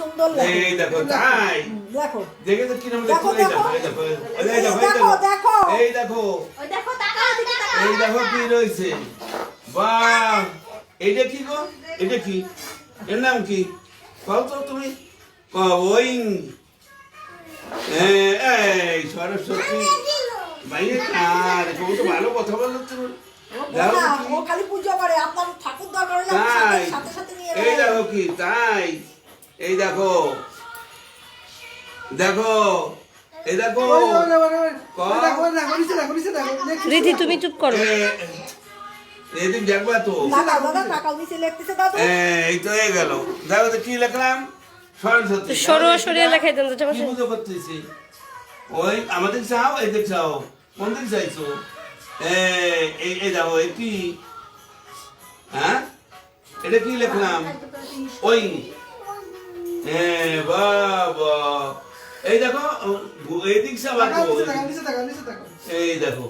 সুন্দর লাগে। এই দেখো তাই। দেখো। দেখে তো কিরম দেখো, দেখো। দেখো দেখো। দেখো। দেখো এই দেখো, ওই দেখো তাকাও এদিকে তাকাও। এই দেখো কি রয়েছে। বাহ! এইটা কি গো? এটা কি? এর নাম কি? কও তো তুমি? ওইং এই সরস্বতী। বাইরে আর তুমি তো ভালো কথা বলো তুমি ও দেখো বোঝা, কি? ও খালি পুজো করে আপনার ঠাকুর দরকার হলে সাথে- সাথে সাথে নিয়ে এই দেখো কি তাই। এই দেখো। দেখো। এই দেখো। রীতি তুমি চুপ করো। দেখবা তো। এই হয়ে গেল। দেখো তো কি লিখলাম? সরস্বতী সরুয়া সরিয়ে লেখাই দেন তো কি করতেছি? ওই আমাদের চাও চাও। কোন দিক চাইছো? এই এই এই দেখো এই কি? হ্যাঁ? এটা কি লিখলাম? ওই হ্যাঁ বাবা এই দেখো এই দিক তাকাও। এই দেখো